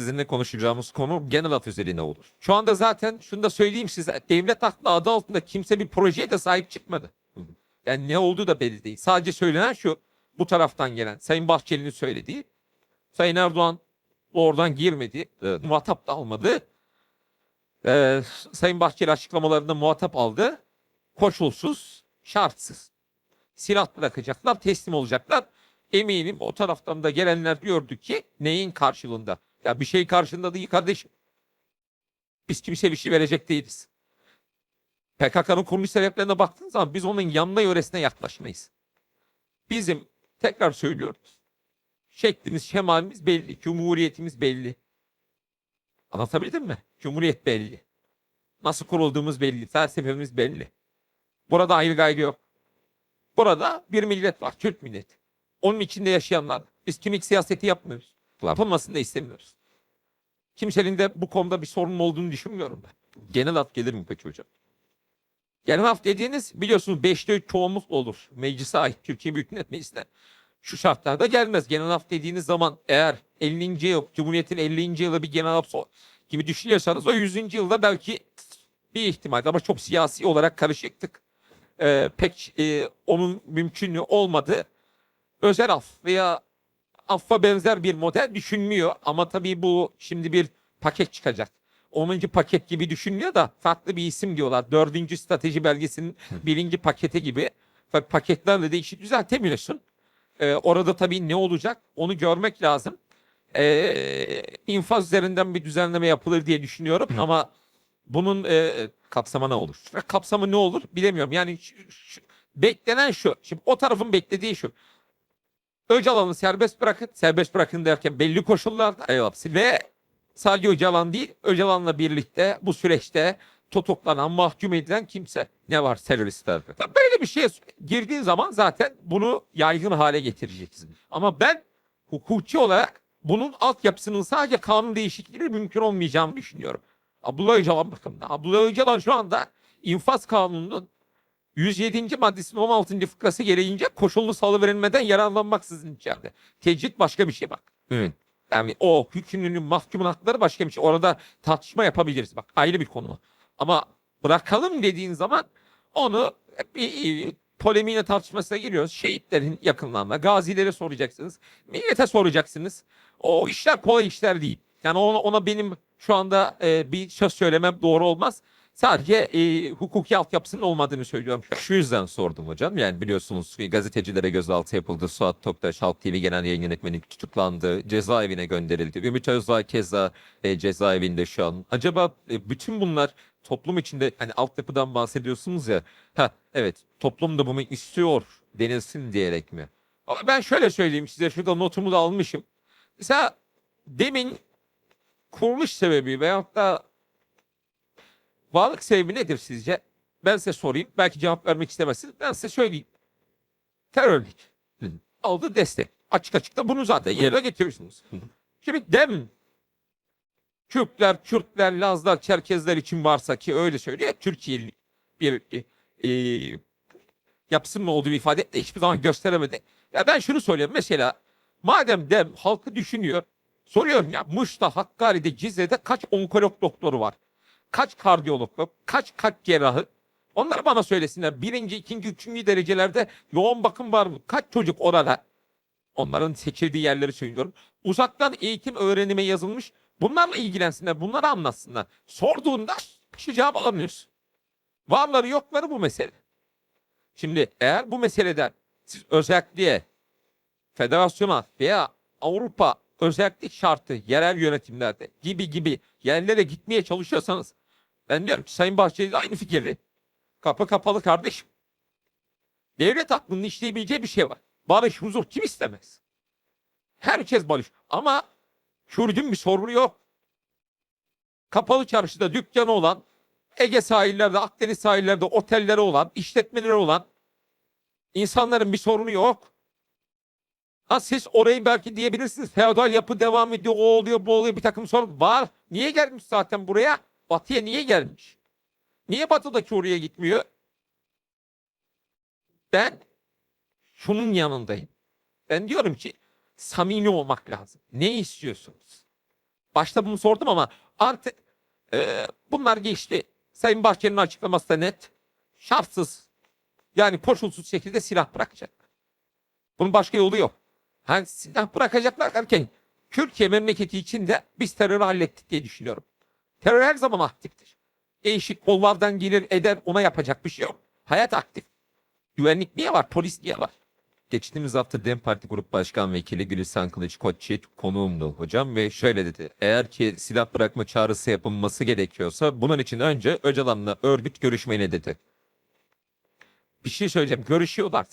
sizinle konuşacağımız konu genel af üzerine olur. Şu anda zaten şunu da söyleyeyim size. Devlet aklı adı altında kimse bir projeye de sahip çıkmadı. Yani ne olduğu da belli değil. Sadece söylenen şu. Bu taraftan gelen Sayın Bahçeli'nin söylediği. Sayın Erdoğan oradan girmedi. Evet. Muhatap da almadı. Ee, Sayın Bahçeli açıklamalarında muhatap aldı. Koşulsuz, şartsız. Silah bırakacaklar, teslim olacaklar. Eminim o taraftan da gelenler diyordu ki neyin karşılığında? Ya bir şey karşılığında değil kardeşim. Biz kimseye bir şey verecek değiliz. PKK'nın kuruluş sebeplerine baktığın zaman biz onun yanına yöresine yaklaşmayız. Bizim tekrar söylüyoruz. Şeklimiz, şemalimiz belli. Cumhuriyetimiz belli. Anlatabildim mi? Cumhuriyet belli. Nasıl kurulduğumuz belli. Felsefemiz belli. Burada ayrı gayrı yok. Burada bir millet var. Türk milleti. Onun içinde yaşayanlar. Biz kimlik siyaseti yapmıyoruz. Yapılmasını da istemiyoruz. Kimsenin de bu konuda bir sorun olduğunu düşünmüyorum ben. Genel af gelir mi peki hocam? Genel af dediğiniz biliyorsunuz 5'te 3 çoğunlukla olur. Meclise ait Türkiye Büyük Millet Meclisi'ne. Şu şartlarda gelmez. Genel af dediğiniz zaman eğer 50. yıl, Cumhuriyet'in 50. yılı bir genel af so- gibi düşünüyorsanız o 100. yılda belki bir ihtimal ama çok siyasi olarak karışıktık. Ee, pek e, onun mümkünlüğü olmadı. Özel af veya affa benzer bir model düşünmüyor ama tabii bu şimdi bir paket çıkacak. 10. paket gibi düşünüyor da farklı bir isim diyorlar. 4. strateji belgesinin birinci paketi gibi. Fakat paketlerle de işi düzeltemiyorsun. Ee, orada tabii ne olacak onu görmek lazım. Ee, infaz üzerinden bir düzenleme yapılır diye düşünüyorum ama bunun e, kapsamı ne olur? Kapsamı ne olur bilemiyorum. Yani şu- şu- beklenen şu. Şimdi o tarafın beklediği şu. Öcalan'ı serbest bırakın. Serbest bırakın derken belli koşullarda. Eyvallah. Ve sadece Öcalan değil, Öcalan'la birlikte bu süreçte tutuklanan, mahkum edilen kimse ne var teröristler. Böyle bir şeye girdiğin zaman zaten bunu yaygın hale getireceksin. Ama ben hukuki olarak bunun altyapısının sadece kanun değişikliğiyle mümkün olmayacağını düşünüyorum. Abdullah Öcalan bakın. Abdullah Öcalan şu anda infaz kanununun 107. maddesinin 16. fıkrası gereğince koşullu salı verilmeden yararlanmaksızın içeride. Tecrit başka bir şey bak. Evet. Yani o hükümlünün mahkumun hakları başka bir şey. Orada tartışma yapabiliriz. Bak ayrı bir konu. Ama bırakalım dediğin zaman onu bir, polemiğine tartışmasına giriyoruz. Şehitlerin yakınlarına, gazileri soracaksınız. Millete soracaksınız. O işler kolay işler değil. Yani ona, ona benim şu anda e, bir söz söylemem doğru olmaz. Sadece e, hukuki altyapısının olmadığını söylüyorum. Şu yüzden sordum hocam. Yani biliyorsunuz gazetecilere gözaltı yapıldı. Suat Toktaş Halk TV Genel Yayın Yönetmeni tutuklandı. Cezaevine gönderildi. Ümit Özdağ keza e, cezaevinde şu an. Acaba e, bütün bunlar toplum içinde hani altyapıdan bahsediyorsunuz ya. Ha evet toplum da bunu istiyor denilsin diyerek mi? Ama ben şöyle söyleyeyim size şurada notumu da almışım. Mesela demin kuruluş sebebi veyahut da varlık sebebi nedir sizce? Ben size sorayım. Belki cevap vermek istemezsiniz. Ben size söyleyeyim. Terörlük. Aldı destek. Açık açık da bunu zaten yerine getiriyorsunuz. Şimdi dem Kürtler, Kürtler, Lazlar, Çerkezler için varsa ki öyle söylüyor. Türkiye'li bir e, yapısının olduğu ifade de hiçbir zaman gösteremedi. Ya ben şunu söylüyorum mesela madem dem halkı düşünüyor soruyorum ya Muş'ta, Hakkari'de, Cizre'de kaç onkolog doktoru var? Kaç kardiyolog? Kaç kalp cerrahı? Onlar bana söylesinler. Birinci, ikinci, üçüncü derecelerde yoğun bakım var mı? Kaç çocuk orada? Onların seçildiği yerleri söylüyorum. Uzaktan eğitim öğrenime yazılmış. Bunlarla ilgilensinler. Bunları anlatsınlar. Sorduğunda şu cevap alamıyoruz. Varları yokları bu mesele. Şimdi eğer bu meseleden siz özellikle federasyona veya Avrupa özellik şartı yerel yönetimlerde gibi gibi yerlere gitmeye çalışıyorsanız ben diyorum ki Sayın Bahçeli aynı fikirde. Kapı kapalı kardeşim. Devlet aklının işleyebileceği bir şey var. Barış, huzur kim istemez? Herkes barış. Ama Kürdün bir sorunu yok. Kapalı çarşıda dükkanı olan, Ege sahillerde, Akdeniz sahillerde otelleri olan, işletmeleri olan insanların bir sorunu yok. Ha siz orayı belki diyebilirsiniz. Feodal yapı devam ediyor, o oluyor, bu oluyor bir takım sorun var. Niye gelmiş zaten buraya? Batı'ya niye gelmiş? Niye Batı'daki oraya gitmiyor? Ben şunun yanındayım. Ben diyorum ki samimi olmak lazım. Ne istiyorsunuz? Başta bunu sordum ama artık e, bunlar geçti. Sayın Bahçeli'nin açıklaması da net. Şartsız yani koşulsuz şekilde silah bırakacak. Bunun başka yolu yok. Ha, silah bırakacaklar derken Türkiye memleketi için de biz terörü hallettik diye düşünüyorum. Terör her zaman aktiftir. Değişik kollardan gelir eder ona yapacak bir şey yok. Hayat aktif. Güvenlik niye var? Polis niye var? Geçtiğimiz hafta DEM Parti Grup Başkan Vekili Gülistan Kılıç Koçyiğit konuğumdu hocam ve şöyle dedi. Eğer ki silah bırakma çağrısı yapılması gerekiyorsa bunun için önce Öcalan'la örgüt görüşmeli dedi. Bir şey söyleyeceğim. Görüşüyorlar.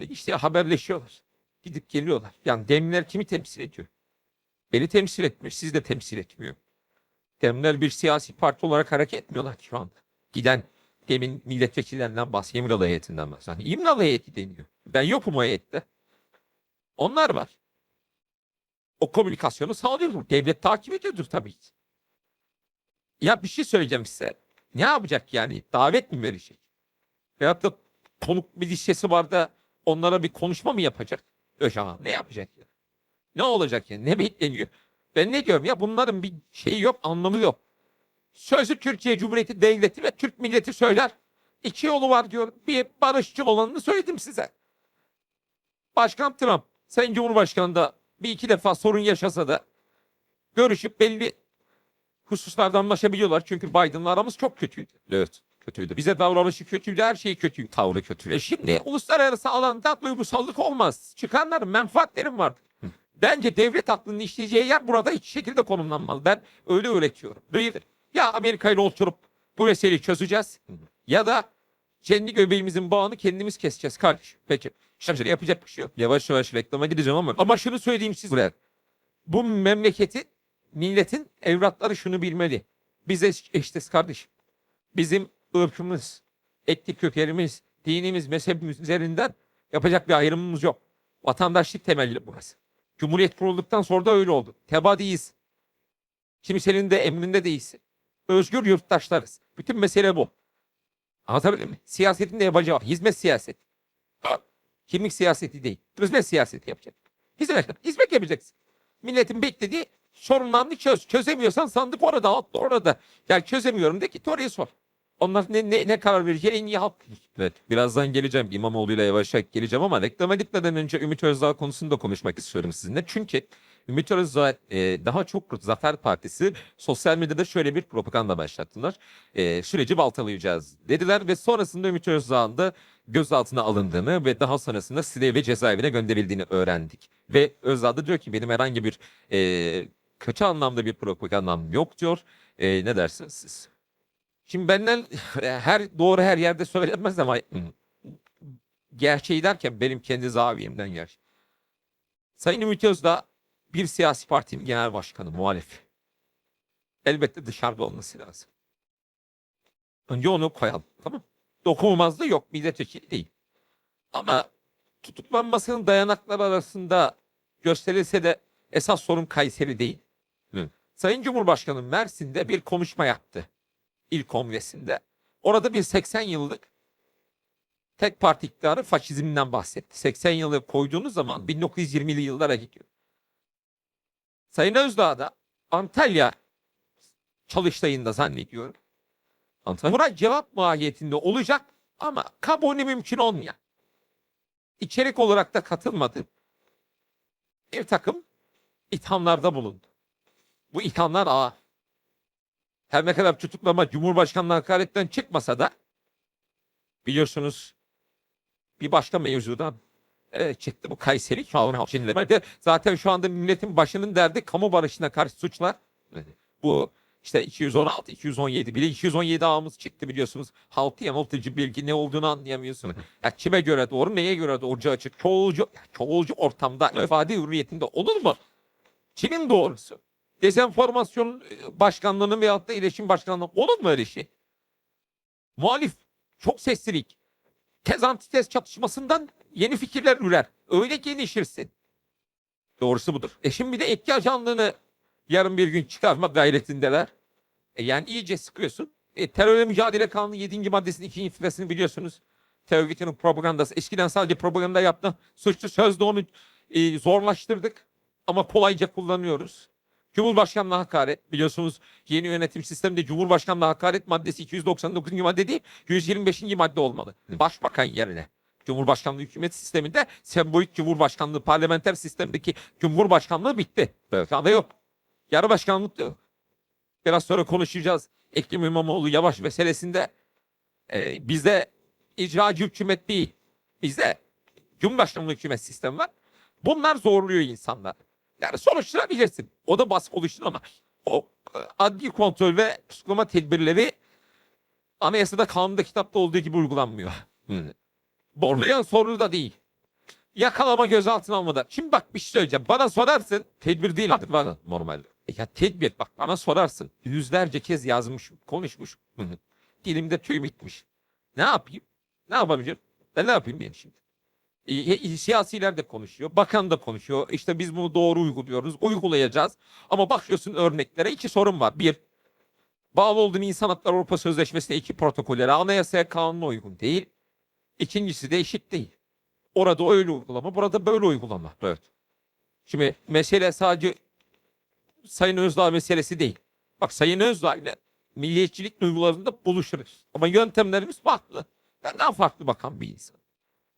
İşte haberleşiyorlar. Gidip geliyorlar. Yani demler kimi temsil ediyor? Beni temsil etmiyor. Siz de temsil etmiyor. Demler bir siyasi parti olarak hareket etmiyorlar şu anda. Giden demin milletvekillerinden bahsediyor. İmralı heyetinden bahsediyor. Hani İmralı heyeti deniyor. Ben yokum o heyette. Onlar var. O komünikasyonu sağlıyordur. Devlet takip ediyordur tabii ki. Ya bir şey söyleyeceğim size. Ne yapacak yani? Davet mi verecek? Veyahut da konuk bir listesi var da onlara bir konuşma mı yapacak? Öcalan ne yapacak ya? Ne olacak ya? Ne bekleniyor? Ben ne diyorum ya bunların bir şeyi yok, anlamı yok. Sözü Türkiye Cumhuriyeti Devleti ve Türk milleti söyler. İki yolu var diyor. Bir barışçı olanını söyledim size. Başkan Trump, Sayın Cumhurbaşkanı da bir iki defa sorun yaşasa da görüşüp belli hususlarda anlaşabiliyorlar. Çünkü Biden'la aramız çok kötüydü. Evet kötüydü. Bize davranışı kötüydü, her şey kötüydü. Tavrı kötü. E şimdi uluslararası alanda duygusallık olmaz. Çıkanların menfaatlerim var. Bence devlet aklının işleyeceği yer burada hiç şekilde konumlanmalı. Ben öyle öğretiyorum. Değildir. Ya Amerika ile oturup bu meseleyi çözeceğiz ya da kendi göbeğimizin bağını kendimiz keseceğiz kardeşim. Peki. Şimdi yapacak bir şey yok. Yavaş yavaş reklama gideceğim ama Ama şunu söyleyeyim size. Bu memleketin, milletin evlatları şunu bilmeli. Biz eş- eşitiz kardeşim. Bizim ırkımız, etnik kökenimiz, dinimiz, mezhebimiz üzerinden yapacak bir ayrımımız yok. Vatandaşlık temelli burası. Cumhuriyet kurulduktan sonra da öyle oldu. Tebadiyiz. Kimsenin de emrinde değilsin. Özgür yurttaşlarız. Bütün mesele bu. Anlatabildim mi? Siyasetin de var. Hizmet siyaseti. Kimlik siyaseti değil. Hizmet siyaseti yapacak. Hizmet, hizmet yapacaksın. Milletin beklediği sorunlarını çöz. Çözemiyorsan sandık orada, orada. Yani çözemiyorum de git oraya sor. Onlar ne, ne, ne karar vereceği en iyi halk. Evet, birazdan geleceğim. İmamoğlu'yla yavaş yavaş geleceğim ama reklama gitmeden önce Ümit Özdağ konusunda konuşmak istiyorum sizinle. Çünkü Ümit Özdağ e, daha çok Zafer Partisi sosyal medyada şöyle bir propaganda başlattılar. E, süreci baltalayacağız dediler ve sonrasında Ümit Özdağ'ın da gözaltına alındığını ve daha sonrasında Silivri cezaevine gönderildiğini öğrendik. Ve Özdağ da diyor ki benim herhangi bir e, kötü anlamda bir propagandam yok diyor. E, ne dersiniz siz? Şimdi benden her doğru her yerde söylenmez ama gerçeği derken benim kendi zaviyemden gerçek. Sayın Ümit Özdağ bir siyasi partinin genel başkanı, muhalif. Elbette dışarıda olması lazım. Önce onu koyalım. Tamam Dokunulmazlığı yok. Milletvekili değil. Ama tutuklanmasının dayanakları arasında gösterilse de esas sorun Kayseri değil. Hı. Sayın Cumhurbaşkanı Mersin'de bir konuşma yaptı. İl kongresinde. Orada bir 80 yıllık tek parti iktidarı faşizmden bahsetti. 80 yılı koyduğunuz zaman 1920'li yıllara gidiyor. Sayın Özdağ da Antalya çalıştayında zannediyorum. Antalya Buna cevap mahiyetinde olacak ama kabulü mümkün olmayan. İçerik olarak da katılmadı. Bir takım ithamlarda bulundu. Bu ithamlar ağır. Her ne kadar tutuklama Cumhurbaşkanlığı hakaretten çıkmasa da biliyorsunuz bir başka mevzudan evet, çıktı bu Kayseri Şahın Şimdi zaten şu anda milletin başının derdi kamu barışına karşı suçlar. Bu işte 216, 217 bile 217 ağımız çıktı biliyorsunuz. Halkı yanıltıcı bilgi ne olduğunu anlayamıyorsun. Ya kime göre doğru, neye göre doğru açık. Çoğulcu, çoğulcu ortamda ifade hürriyetinde olur mu? Kimin doğrusu? Dezenformasyon e, başkanlığının veyahut da iletişim başkanlığı olur mu öyle şey? Muhalif, çok seslilik. Tez antites çatışmasından yeni fikirler ürer. Öyle gelişirsin. Doğrusu budur. E şimdi bir de etki ajanlığını yarın bir gün çıkarma gayretindeler. E yani iyice sıkıyorsun. E, terörle mücadele kanunu 7. maddesinin 2. fıkrasını biliyorsunuz. Terör örgütünün propagandası. Eskiden sadece propaganda yaptı. Suçlu sözde onu e, zorlaştırdık. Ama kolayca kullanıyoruz. Cumhurbaşkanlığı hakaret biliyorsunuz yeni yönetim sisteminde Cumhurbaşkanlığı hakaret maddesi 299. madde değil 125. madde olmalı. Başbakan yerine. Cumhurbaşkanlığı hükümet sisteminde sembolik Cumhurbaşkanlığı parlamenter sistemdeki Cumhurbaşkanlığı bitti. Evet. Şu anda yok. Yarı başkanlık da yok. Biraz sonra konuşacağız. Ekrem İmamoğlu yavaş meselesinde e, bizde icracı hükümet değil. Bizde Cumhurbaşkanlığı hükümet sistemi var. Bunlar zorluyor insanlar. Yani soruşturabilirsin. O da baskı oluşturur ama o e, adli kontrol ve tutuklama tedbirleri anayasada kanunda kitapta olduğu gibi uygulanmıyor. Borlayan soru da değil. Yakalama gözaltına almadan. Şimdi bak bir şey söyleyeceğim. Bana sorarsın. Tedbir değil artık bana. Normalde. E Ya tedbir bak bana sorarsın. Yüzlerce kez yazmış, konuşmuş. Dilimde tüy bitmiş. Ne yapayım? Ne yapabilirim? Ben ne yapayım ben şimdi? E, e, siyasiler de konuşuyor. Bakan da konuşuyor. İşte biz bunu doğru uyguluyoruz. Uygulayacağız. Ama bakıyorsun örneklere iki sorun var. Bir, bağlı olduğun İnsan Hakları Avrupa Sözleşmesi'ne iki protokollere anayasaya kanuna uygun değil. İkincisi de eşit değil. Orada öyle uygulama, burada böyle uygulama. Evet. Şimdi mesele sadece Sayın Özdağ meselesi değil. Bak Sayın Özdağ ile milliyetçilik duygularında buluşuruz. Ama yöntemlerimiz farklı. Ben daha farklı bakan bir insan.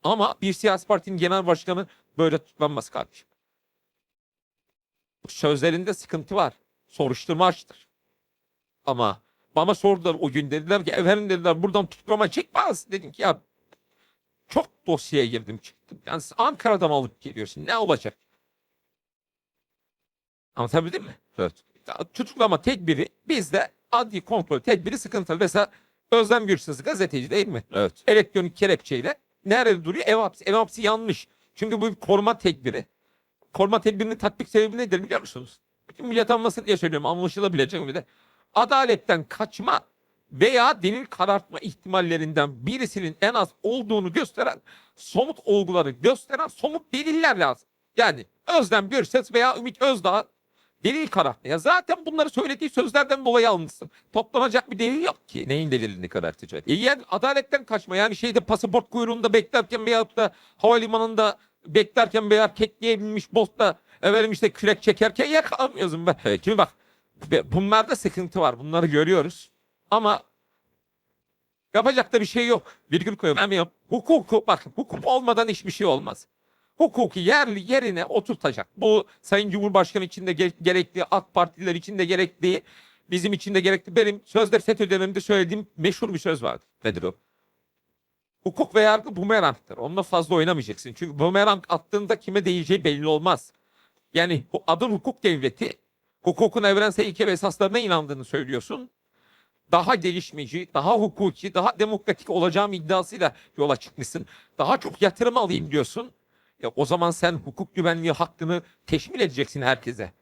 Ama bir siyasi partinin genel başkanı böyle tutuklanmaz kardeşim. Sözlerinde sıkıntı var. Soruşturma açtır. Ama bana sordular o gün dediler ki efendim dediler buradan tutuklama çıkmaz. Dedim ki ya çok dosyaya girdim çıktım. Yani Ankara'dan alıp geliyorsun ne olacak? Anlatabildim mi? Evet. Tutuklama tedbiri bizde adli kontrol tedbiri sıkıntılı. Mesela Özlem Gürses gazeteci değil mi? Evet. Elektronik kelepçeyle nerede duruyor? Ev hapsi. Ev hapsi yanlış. Çünkü bu bir koruma tedbiri. Koruma tedbirinin tatbik sebebi nedir biliyor musunuz? Bütün millet anlasın diye söylüyorum. Anlaşılabilecek bir de. Adaletten kaçma veya delil karartma ihtimallerinden birisinin en az olduğunu gösteren somut olguları gösteren somut deliller lazım. Yani Özlem Gürses veya Ümit Özdağ delil karartma. Ya zaten bunları söylediği sözlerden dolayı almışsın. Toplanacak bir delil yok ki. Neyin delilini karartacak? E yani adaletten kaçma. Yani şeyde pasaport kuyruğunda beklerken veyahut da havalimanında beklerken veya tekneye binmiş botta efendim işte kürek çekerken yakalamıyorsun ben. Peki. Şimdi bak be- bunlarda sıkıntı var. Bunları görüyoruz. Ama yapacak da bir şey yok. Virgül koyuyorum. Ben yok. Hukuku bak hukuk olmadan hiçbir şey olmaz. Hukuku yerli yerine oturtacak. Bu Sayın Cumhurbaşkanı için de ge- gerekli, AK Partililer için de gerekli, bizim için de gerekli. Benim sözde FETÖ döneminde söylediğim meşhur bir söz vardı. Nedir o? Hukuk ve yargı bumerangtır. Onunla fazla oynamayacaksın. Çünkü bumerang attığında kime değeceği belli olmaz. Yani adın hukuk devleti, hukukun evrensel ilke ve esaslarına inandığını söylüyorsun. Daha gelişmeci, daha hukuki, daha demokratik olacağım iddiasıyla yola çıkmışsın. Daha çok yatırım alayım diyorsun. Ya o zaman sen hukuk güvenliği hakkını teşmil edeceksin herkese.